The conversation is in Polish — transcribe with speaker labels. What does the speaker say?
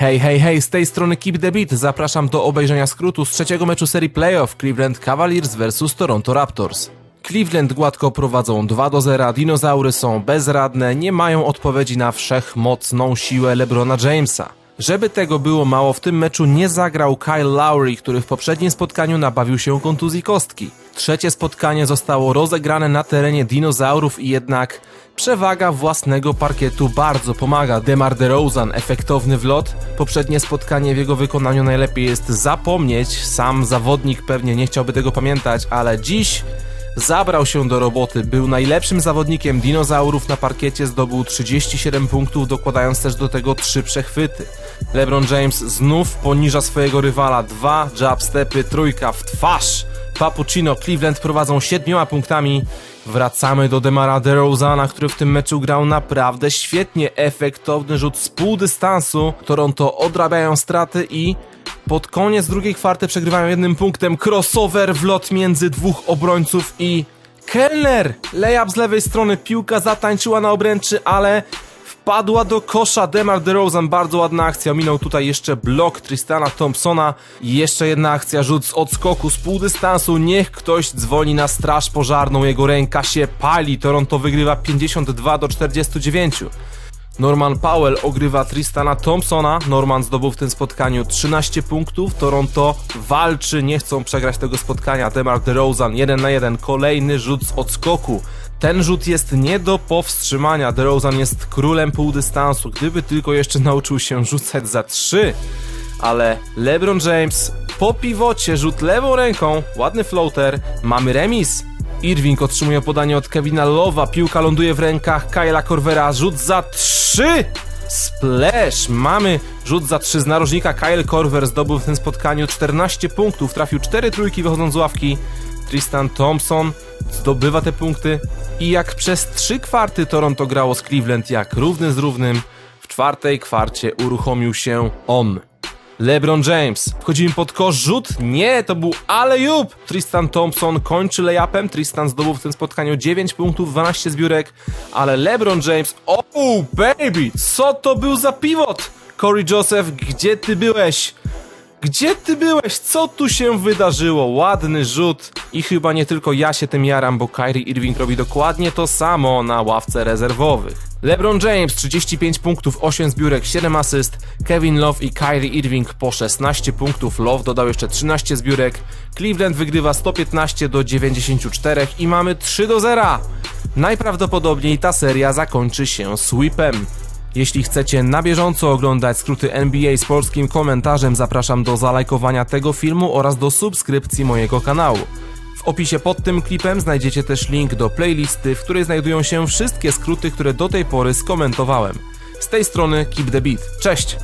Speaker 1: Hej, hej, hej, z tej strony Keep the Beat. Zapraszam do obejrzenia skrótu z trzeciego meczu serii playoff Cleveland Cavaliers vs Toronto Raptors. Cleveland gładko prowadzą 2 do 0, dinozaury są bezradne, nie mają odpowiedzi na wszechmocną siłę LeBrona Jamesa. Żeby tego było mało, w tym meczu nie zagrał Kyle Lowry, który w poprzednim spotkaniu nabawił się kontuzji kostki. Trzecie spotkanie zostało rozegrane na terenie dinozaurów i jednak przewaga własnego parkietu bardzo pomaga. Demar DeRozan, efektowny wlot. Poprzednie spotkanie w jego wykonaniu najlepiej jest zapomnieć. Sam zawodnik pewnie nie chciałby tego pamiętać, ale dziś zabrał się do roboty, był najlepszym zawodnikiem dinozaurów na parkiecie, zdobył 37 punktów, dokładając też do tego 3 przechwyty. LeBron James znów poniża swojego rywala, dwa jab stepy, trójka w twarz. Papuccino, Cleveland prowadzą siedmioma punktami. Wracamy do Demara DeRozana, który w tym meczu grał naprawdę świetnie. Efektowny rzut z pół dystansu. Toronto odrabiają straty i pod koniec drugiej kwarty przegrywają jednym punktem. Crossover wlot między dwóch obrońców i Kellner! Layup z lewej strony, piłka zatańczyła na obręczy, ale wpadła do kosza. Demar DeRozan, bardzo ładna akcja. Minął tutaj jeszcze blok Tristana Thompsona. I jeszcze jedna akcja, rzut z odskoku z pół dystansu. Niech ktoś dzwoni na straż pożarną, jego ręka się pali. Toronto wygrywa 52 do 49. Norman Powell ogrywa Tristana Thompsona. Norman zdobył w tym spotkaniu 13 punktów. Toronto walczy, nie chcą przegrać tego spotkania. Demar DeRozan 1 na 1. Kolejny rzut z odskoku. Ten rzut jest nie do powstrzymania. DeRozan jest królem półdystansu. Gdyby tylko jeszcze nauczył się rzucać za 3. Ale LeBron James po piwocie rzut lewą ręką, ładny floater, mamy remis. Irving otrzymuje podanie od Kevina Lowa, piłka ląduje w rękach Kyla Corvera, rzut za 3! Splash! Mamy rzut za 3 z narożnika. Kyle Corver zdobył w tym spotkaniu 14 punktów, trafił 4 trójki wychodząc z ławki. Tristan Thompson zdobywa te punkty i jak przez 3 kwarty Toronto grało z Cleveland jak równy z równym, w czwartej kwarcie uruchomił się on. LeBron James. Wchodzimy pod kosz, rzut? Nie, to był alley-oop. Tristan Thompson kończy layupem. Tristan zdobył w tym spotkaniu 9 punktów, 12 zbiórek, ale LeBron James, oh baby, co to był za pivot? Corey Joseph, gdzie ty byłeś? Gdzie ty byłeś? Co tu się wydarzyło? Ładny rzut i chyba nie tylko ja się tym jaram, bo Kyrie Irving robi dokładnie to samo na ławce rezerwowych. LeBron James 35 punktów, 8 zbiórek, 7 asyst, Kevin Love i Kyrie Irving po 16 punktów, Love dodał jeszcze 13 zbiórek, Cleveland wygrywa 115 do 94 i mamy 3 do 0. Najprawdopodobniej ta seria zakończy się sweepem. Jeśli chcecie na bieżąco oglądać skróty NBA z polskim komentarzem, zapraszam do zalajkowania tego filmu oraz do subskrypcji mojego kanału. W opisie pod tym klipem znajdziecie też link do playlisty, w której znajdują się wszystkie skróty, które do tej pory skomentowałem. Z tej strony Keep the Beat. Cześć!